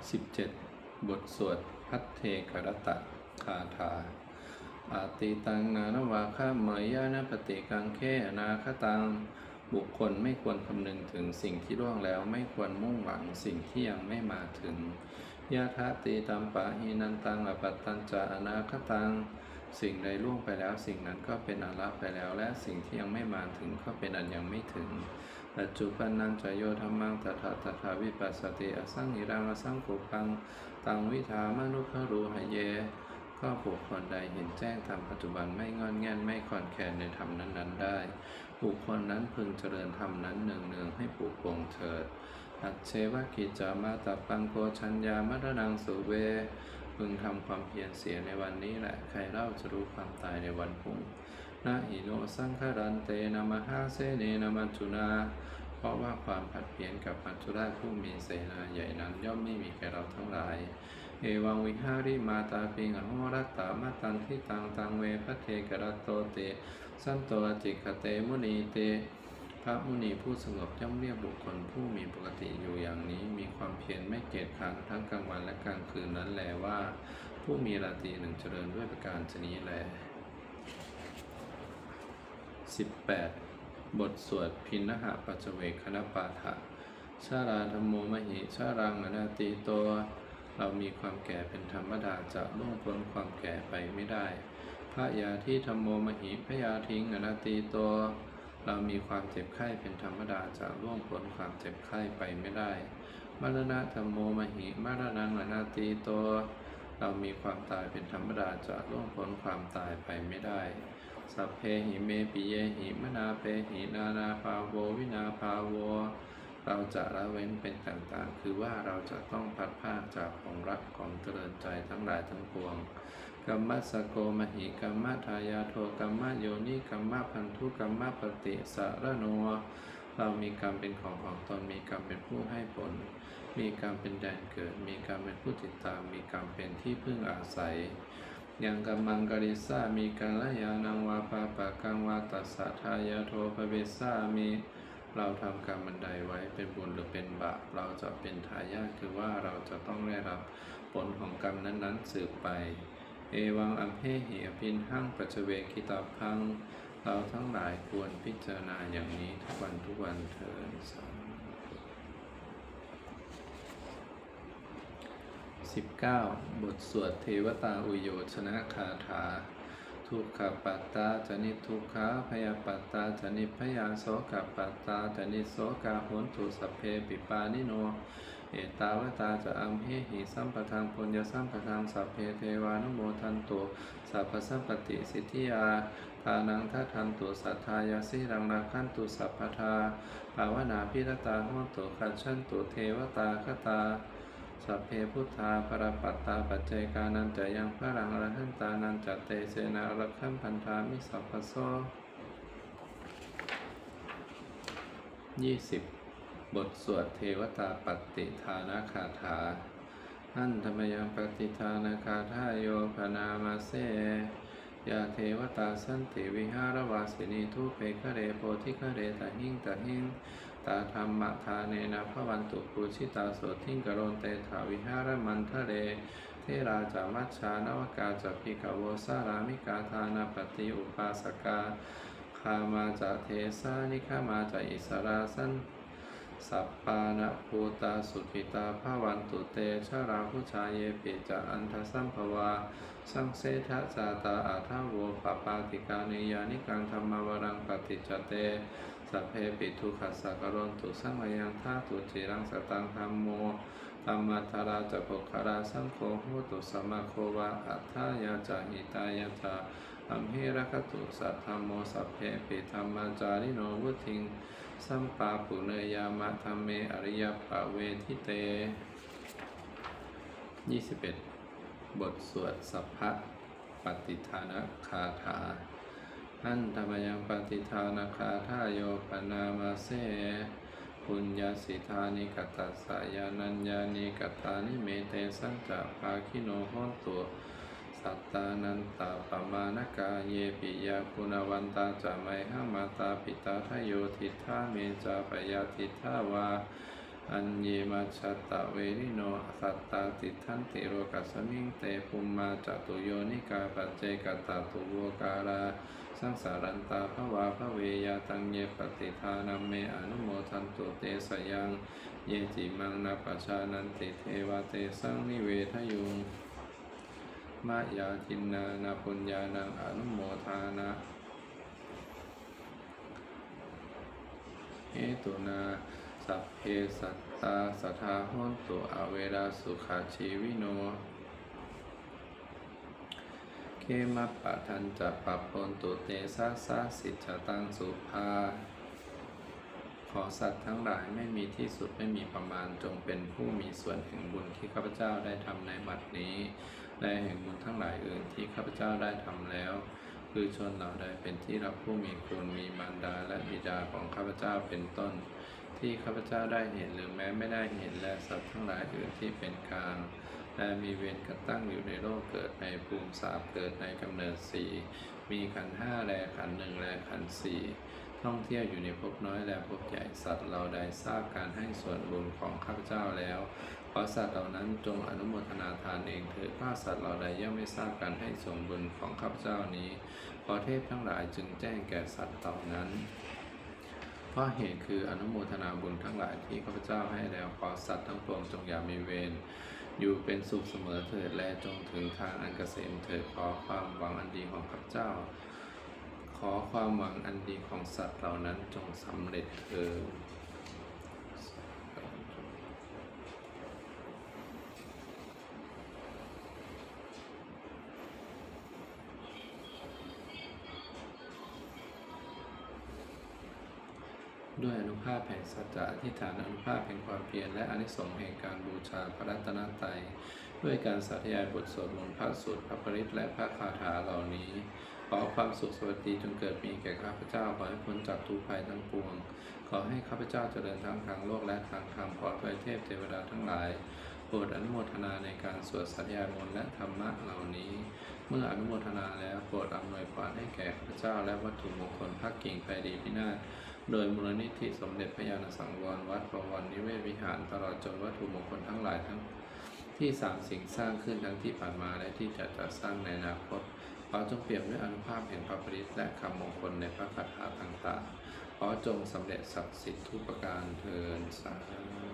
17 บทสวดพัทเทกรตะคาถาอาติตังนานวาคะเมยยะนะปฏิกังเคอนาคตัง บุคคลไม่ควรคำนึงถึงสิ่งที่ล่วงแล้วไม่ควรมุ่งหวังสิ่งที่ยังไม่มาถึงยะทะติตัมปะหินันตังอปัตตัญจะอนาคตัง สิ่งใดล่วงไปแล้วสิ่งนั้นก็เป็นอันละไปแล้ว และสิ่งที่ยังไม่มาถึงก็เป็นอันยังไม่ถึง ปัจจุบันนังจโยธรรมังตถาตถาวิปัสสติอสังหิรังอสังกุปัง ตังวิธามนุขรูหเย ก็บุคคลใดเห็นแจ้งธรรมปัจจุบันไม่งอนแง่นไม่คอนแคลนในธรรมนั้นๆ ได้ บุคคลนั้นพึงเจริญธรรมนั้นเนืองๆให้ปลูกปงเถิด อัจเชวกิจจามาตาปังโกชัญญามรณังสุเวพึงทำความเพียรเสียในวันนี้แหละ ใครเล่าจะรู้ความตายในวันพรุ่ง นาหิโนสังคารันเตนามหาเสเนนามัจจุนา เพราะว่าความผัดเพี้ยนกับมัจจุราชผู้มีเสนาใหญ่นั้นย่อมไม่มีแก่เราทั้งหลาย เอวังวิหาริมาตาปิงอโหรัตตามาตันทิตังตังเวพระเทกรตโตเต สันโตอจิกเตมุนีเตพระมุนีผู้สงบย่อมเรียกบุคคลผู้มีปกติอยู่อย่างนี้ มีความเพียรไม่เกียจคร้านทั้งกลางวันและกลางคืนนั้นแลว่า ผู้มีราตรีหนึ่งเจริญด้วยประการชนี้แล 18 บทสวดพินหะปัจเวกคณปาฐะชาราธรรมโมมหิชารังอนาติโตเรามีความแก่เป็นธรรมดาจะล่วงพ้นความแก่ไปไม่ได้พระยาที่ธรรมโมมหิพระยาทิ้งอนาติโตเรามีความเจ็บไข้เป็นธรรมดาจะล่วงพ้นความเจ็บไข้ไปไม่ได้ มรณะธรรมโมมหิมรณังอนาติโตเรามีความตายเป็นธรรมดาจะล่วงพ้นความตายไปไม่ได้ สัพเพหิเมปิเยหิมนาเปหินานาภาโววินาภาโว เราจะละเว้นเป็นต่างๆ คือว่าเราจะต้องพัดพรากจากของรักของเจริญใจทั้งหลายทั้งปวงกัมมัสโกมหิกัมมะทายาโทกัมมะโยนิกัมมะพันธุกัมมะปฏิสารโนเรามีกรรมเป็นของของตนมีกรรมเป็นผู้ให้ผล มีกรรมเป็นแดนเกิด มีกรรมเป็นผู้ติดตาม มีกรรมเป็นที่พึ่งอาศัย ยังกัมมังกริสามีกัลยาณังวาปาปะกังวาตัสสะทายาโทภเวสามีเราทำกรรมบันไดไว้เป็นบุญหรือเป็นบาปเราจะเป็นทายาทคือว่าเราจะต้องได้รับผลของกรรมนั้นๆ สืบไป เอวังอัมเพหิอภินหั่งปัจเจเวคิตาพัง เราทั้งหลายควรพิจารณาอย่างนี้ทุกวันทุกวันเถิดสาธุ 19 บทสวดเทวตาอุโยชนะคาถา ทุกขปัตตาจนิทุกขาพยาปัตตาจนิพยาโสกปัตตาจนิโสกาหนตุสเพปิปานิโน เอตาวตาจะอัมเหหิสัมปทางปุญญสัมปทางสัพเพเทวานุโมทันตุสัพพสัมปติสิทธิยาทานังทัทันตุสัทธายาสิรังราคันตุสัพพทาภาวนาพิรตาโหนตุขัดชันตุเทวตาคตา สัพเพพุทธาปรปัตตาปัจเจกานันจะยังพระรังอรหันตานันจะเตเสนาอรคัมพันธามิสัพพโสยี่สิบบทสวดเทวตาปฏิทานาคาถาอันธรรมยังปฏิทานาคาทายโยพนามาเสยาเทวตาสันติวิหารวาสินีทุเปคะเรโพธิคะเรตหิงตหิง ตาธรรมทาเนนะพระวันตุปูชิตาโสทิงกโรนเตถาวิหารมันทะเรเทราจามัชชานวกาจัพิกโวสารามิกาทานาปฏิอุปาสกาคามาจะเทสานิขามาจะอิสราสันสัปปานะภูตาสุขิตาภาวันตุเตชะราพุชายเยปิจะอันทสัมภวา สังเสทะจาตาอาทาโวปปาติกาเนยานิกังธรรมวรังปฏิจเต สัพเพปิทุขัสสะกรนตุสังวยังท่าตุจิรังสตังธรรมโมธรรมัทธาราจะปกคาราสังโฆโหตุสมมาโควาอัฏฐายาจาหิตายาจาอัมเหระคตุสัทธรรมโมสัพเพปิธรรมาจาริโนวุทิง สัมปาปุเนยามะธรรมเมอริยปะเวทิเต 21 บทสวดสัพพะปฏิทานคาถา อันธรรมยังปฏิทานาคาทาโยปนามาเสปุญญาสิทานิกตัสสายานัญญานิกตานิเมเตสังจะภาคิโนโหนตุสัตตานันตาปมาณกาเยปิยาคุณวันตาจะไมหามาตาปิตาทโยทิทาเมจาปยาทิทาวา อัญเยมาชัตตะเวริโนสัตตาติทันติโรกัสมิงเตปุมมาจตุโยนิกาปัจเจกตาตุโวการาสังสารันตาภวาภเวยาตังเยปฏิทานัมเมอนุโมทันตุเตสยัง เยจิมังนาปชานันติเทวเตสังนิเวทยุงมะยาทินนานาปุญญานังอนุโมทานะเหตุนา สัพเพสัตตาสัทธาโหนตุอเวราสุขาชีวิโน เคมัปปะทันจะปรับปนตุเตสะสะสิจจตังสุภา ขอสัตว์ทั้งหลายไม่มีที่สุดไม่มีประมาณจงเป็นผู้มีส่วนแห่งบุญที่ข้าพเจ้าได้ทำในบัดนี้ และแห่งบุญทั้งหลายอื่นที่ข้าพเจ้าได้ทำแล้วคือชนเหล่าใดเป็นที่รักผู้มีคุณมีมารดาและบิดาของข้าพเจ้าเป็นต้น ที่ข้าพเจ้าได้เห็นหรือแม้ไม่ได้เห็นและสัตว์ทั้งหลายอื่นที่เป็นกลางและมีเวรกระตั้งอยู่ในโลกเกิดในภูมิสามเกิดในกำเนิดสี่มีขันห้าแลขันหนึ่งแลขันสี่ท่องเที่ยวอยู่ในภพน้อยและภพใหญ่สัตว์เราใดทราบการให้ส่วนบุญของข้าพเจ้าแล้วขอสัตว์เหล่านั้นจงอนุโมทนาทานเองเถิดถ้าสัตว์เหล่าใดย่อมไม่ทราบการให้ส่วนบุญของข้าพเจ้านี้ขอเทพทั้งหลายจึงแจ้งแก่สัตว์เหล่านั้น เพราะเหตุคืออนุโมทนาบุญทั้งหลายที่ข้าพเจ้าให้แล้วขอสัตว์ทั้งปวงจงอย่ามีเวรอยู่เป็นสุขเสมอเถิดและจงถึงทางอันเกษมเถิดขอความหวังอันดีของข้าพเจ้า ขอความหวังอันดีของสัตว์เหล่านั้นจงสำเร็จเถิด ด้วยอนุภาพแห่งสัจจะอธิษฐานอนุภาพแห่งความเพียรและอนิสงส์แห่งการบูชาพระรัตนตรัยด้วยการสาธยายบทสวดมนต์พระสูตรพระปริตและพระคาถาเหล่านี้ ขอความสุขสวัสดีจงเกิดมีแก่ข้าพเจ้า ขอให้พ้นจากทุกภัยทั้งปวง ขอให้ข้าพเจ้าเจริญทั้งทางโลกและทางธรรมขอพระเทพเทวดาทั้งหลายโปรดอนุโมทนาในการสวดสัตยามนและธรรมะเหล่านี้ เมื่ออนุโมทนาแล้วโปรดอำนวยพรให้แก่ข้าพเจ้า และวัตถุมงคลพักกิ่งไพดีพินาศ โดยมูลนิธิสมเด็จพระยาณสังวรวัดประวันนิเวศวิหารตลอดจนวัตถุมงคลทั้งหลายทั้งที่สามสิ่งสร้างขึ้นทั้งที่ผ่านมาและที่จะจะสร้างในอนาคตขอจงเปี่ยบด้วยอนุภาพแห่งพระปริตและคำมงคลในพระคาถาต่างๆขอจงสำเร็จศักดิ์สิทธิ์ทุกประการเทินสาธุ